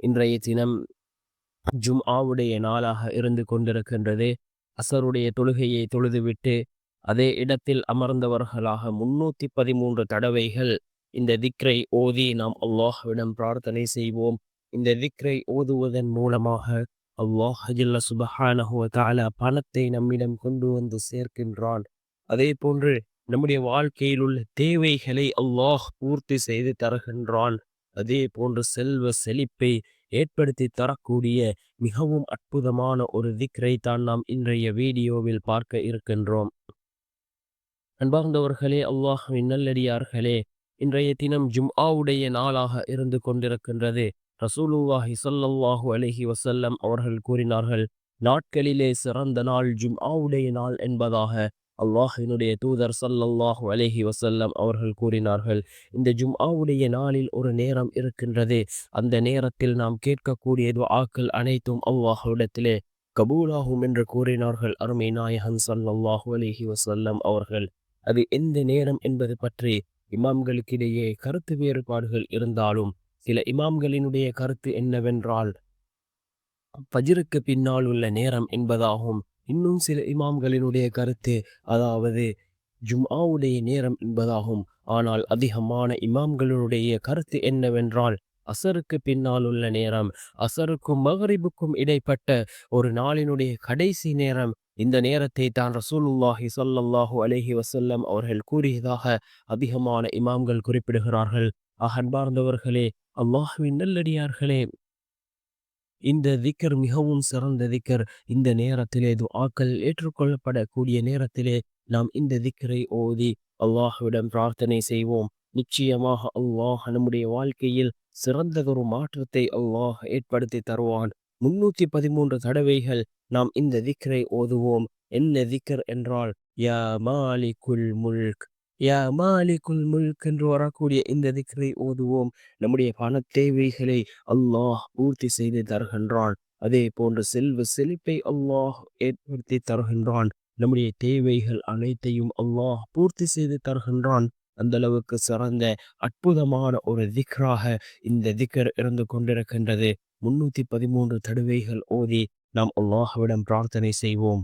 இன்றைய தினம் ஜும்ஆவுடைய நாளாக இருந்து கொண்டிருக்கின்றது. அசருடைய தொழுகையை தொழுதுவிட்டு அதே இடத்தில் அமர்ந்தவர்களாக முன்னூத்தி பதிமூன்று தடவைகள் இந்த திக்ரை ஓதி நாம் அல்லாஹ்விடம் பிரார்த்தனை செய்வோம். இந்த திக்ரை ஓதுவதன் மூலமாக அல்லாஹ் ஜில்ல சுபஹானஹுவ தாலா பணத்தை நம்மிடம் கொண்டு வந்து சேர்க்கின்றான். அதே போன்று நம்முடைய வாழ்க்கையில் உள்ள தேவைகளை அல்லாஹ் பூர்த்தி செய்து தருகின்றான். அதே போன்று செல்வ செழிப்பை ஏற்படுத்தி தரக்கூடிய மிகவும் அற்புதமான ஒரு திக்ரை தான் நாம் இன்றைய வீடியோவில் பார்க்க இருக்கின்றோம். அன்பார்ந்தவர்களே அல்லாஹின் நல்லடியார்களே இன்றைய தினம் ஜும்ஆவுடைய நாளாக இருந்து கொண்டிருக்கின்றது. ரசூலுல்லாஹி சொல்லல்லாஹு அலஹி வசல்லம் அவர்கள் கூறினார்கள் நாட்களிலே சிறந்த நாள் ஜும்ஆவுடைய நாள் என்பதாக. அல்லாஹினுடைய தூதர் சல்லல்லாஹு அலேஹி வசல்லம் அவர்கள் கூறினார்கள் இந்த ஜும்ஆவுடைய நாளில் ஒரு நேரம் இருக்கின்றது. அந்த நேரத்தில் நாம் கேட்கக்கூடிய ஆக்கள் அனைத்தும் அல்லாஹுடத்திலே கபூலாகும் என்று கூறினார்கள் அருமை நாயகன் சல்லல்லாஹு அலேஹி வசல்லம் அவர்கள். அது எந்த நேரம் என்பது பற்றி இமாம்களுக்கிடையே கருத்து வேறுபாடுகள் இருந்தாலும் சில இமாம்களினுடைய கருத்து என்னவென்றால் பஜிருக்கு பின்னால் உள்ள நேரம் என்பதாகும். இன்னும் சில இமாம்களினுடைய கருத்து அதாவது ஜும்ஆவுடைய நேரம் என்பதாகும். ஆனால் அதிகமான இமாம்களுடைய கருத்து என்னவென்றால் அசருக்கு பின்னால் உள்ள நேரம் அசருக்கும் மகரிபுக்கும் இடைப்பட்ட ஒரு நாளினுடைய கடைசி நேரம். இந்த நேரத்தை தான் ரசூலுல்லாஹி சொல்லல்லாஹு அலஹி வசல்லம் அவர்கள் கூறியதாக அதிகமான இமாம்கள் குறிப்பிடுகிறார்கள். அகன்பார்ந்தவர்களே அல்லாஹுவின் நல்லடியார்களே இந்த திக்கர் மிகவும் சிறந்த திக்கர். இந்த நேரத்திலே ஆக்கள் ஏற்றுக்கொள்ளப்படக்கூடிய நேரத்திலே நாம் இந்த திக்கரை ஓதி அல்லாஹ்விடம் பிரார்த்தனை செய்வோம். நிச்சயமாக அல்லாஹ் நம்முடைய வாழ்க்கையில் சிறந்ததொரு மாற்றத்தை அல்லாஹ் ஏற்படுத்தி தருவான். முன்னூத்தி பதிமூன்று தடவைகள் நாம் இந்த திக்கரை ஓதுவோம். என்ன திக்கர் என்றால் யா மாலிகுல் முல்க். யா மாலிகுல் முல்க் என்று வரக்கூடிய இந்த திக்ரை ஓதுவோம். நம்முடைய பண தேவைகளை அல்லாஹ் பூர்த்தி செய்து தருகின்றான். அதே போன்ற செல்வ செழிப்பை அல்லாஹ் ஏற்படுத்தி தருகின்றான். நம்முடைய தேவைகள் அனைத்தையும் அல்லாஹ் பூர்த்தி செய்து தருகின்றான். அந்த அளவுக்கு சிறந்த அற்புதமான ஒரு திக்ராக இந்த திக்கர் இருந்து கொண்டிருக்கின்றது. முன்னூத்தி பதிமூன்று தடுவைகள் ஓதி நாம் அல்லாஹ்விடம் பிரார்த்தனை செய்வோம்.